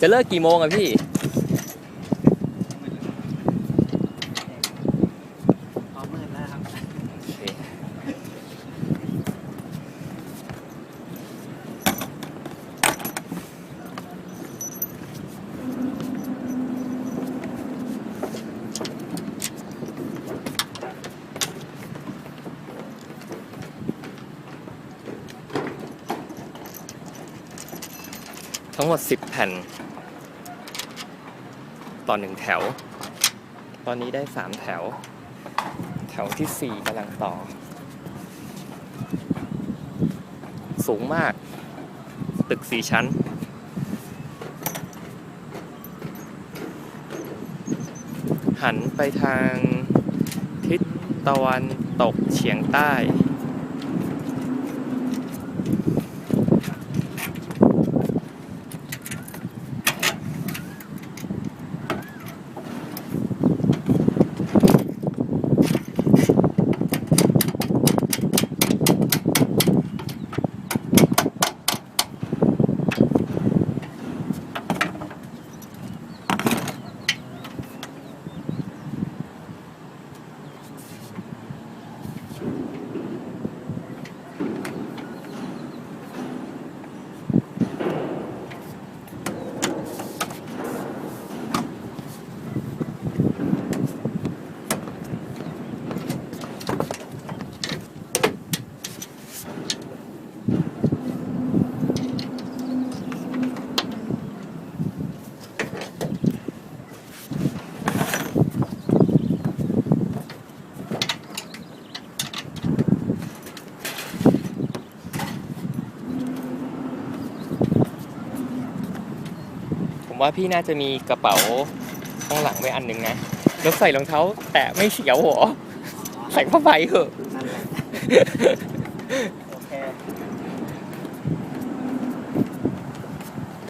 จะเลิกกี่โมงอะพี่ พอมืดแล้วครับโอเคทั้งหมด 10 แผ่น ต่อหนึ่งแถว ตอนนี้ได้3แถว แถวที่4กำลังต่อ สูงมาก ตึกสี่ชั้น หันไปทางทิศตะวันตกเฉียงใต้ ผมว่าพี่น่าจะมีกระเป๋าข้างหลังไว้อันหนึ่งนะแล้วใส่รองเท้า แตะไม่เสียวหัวใส่ผ้าใบเถอะนั่นแหละโอเค